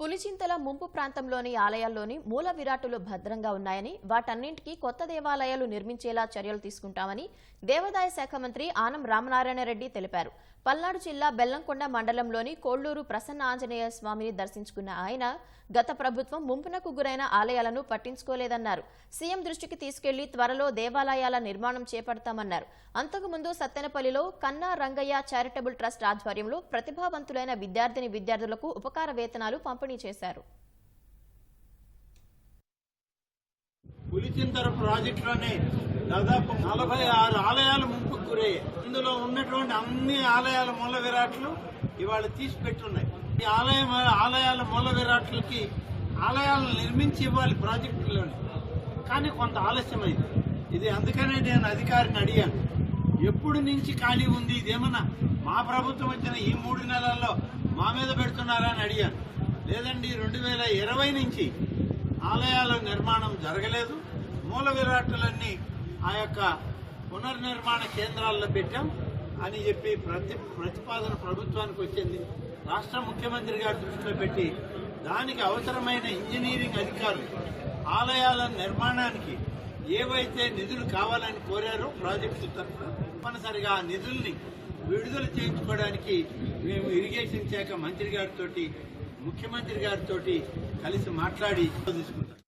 పులిచింతల ముంపు ప్రాంతంలోని ఆలయాల్లోని మూల విరాటులు భద్రంగా ఉన్నాయని వాటన్నింటికీ కొత్త దేవాలయాలు నిర్మించేలా చర్యలు తీసుకుంటామని దేవాదాయ శాఖ మంత్రి ఆనం రామనారాయణ రెడ్డి తెలిపారు. పల్నాడు జిల్లా బెల్లంకొండ మండలంలోని కోళ్ళూరు ప్రసన్న ఆంజనేయ స్వామిని దర్శించుకున్న ఆయన గత ప్రభుత్వం ముంపునకు గురైన ఆలయాలను పట్టించుకోలేదన్నారు. సీఎం దృష్టికి తీసుకెళ్ళి త్వరలో దేవాలయాల నిర్మాణం చేపడతామన్నారు. అంతకుముందు సత్తెనపల్లిలో కన్నా రంగయ్య చారిటబుల్ ట్రస్ట్ ఆధ్వర్యంలో ప్రతిభావంతులైన విద్యార్థిని విద్యార్థులకు ఉపకార వేతనాలు పంపిణీ చేశారు. పులిచింతర ప్రాజెక్టులోనే దాదాపు నలభై ఆరు ఆలయాలు ఉంది. ఇందులో ఉన్నటువంటి అన్ని ఆలయాల మూల విరాట్లు ఇవాళ తీసి పెట్టున్నాయి. ఈ ఆలయం ఆలయాల మూల విరాట్లకి ఆలయాలను నిర్మించి ఇవ్వాలి ప్రాజెక్టులోని కానీ కొంత ఆలస్యమైంది. ఇది అందుకనే నేను అధికారిని అడిగాను. ఎప్పుడు నుంచి ఖాళీ ఉంది? ఇదేమన్నా మా ప్రభుత్వం వచ్చిన ఈ మూడు నెలల్లో మా మీద పెడుతున్నారా అని అడిగాను. లేదండి రెండు వేల ఇరవై నుంచి ఆలయాల నిర్మాణం జరగలేదు. మూల విరాట్లన్నీ ఆ యొక్క పునర్నిర్మాణ కేంద్రాల్లో పెట్టాం అని చెప్పి ప్రతి ప్రతిపాదన ప్రభుత్వానికి వచ్చింది. రాష్ట్ర ముఖ్యమంత్రి గారి దృష్టిలో పెట్టి దానికి అవసరమైన ఇంజనీరింగ్ అధికారులు ఆలయాల నిర్మాణానికి ఏవైతే నిధులు కావాలని కోరారో ప్రాజెక్టు తరఫున తప్పనిసరిగా ఆ నిధుల్ని విడుదల చేయించుకోవడానికి మేము ఇరిగేషన్ శాఖ మంత్రి గారితో ముఖ్యమంత్రి గారితో కలిసి మాట్లాడి తీసుకుంటాం.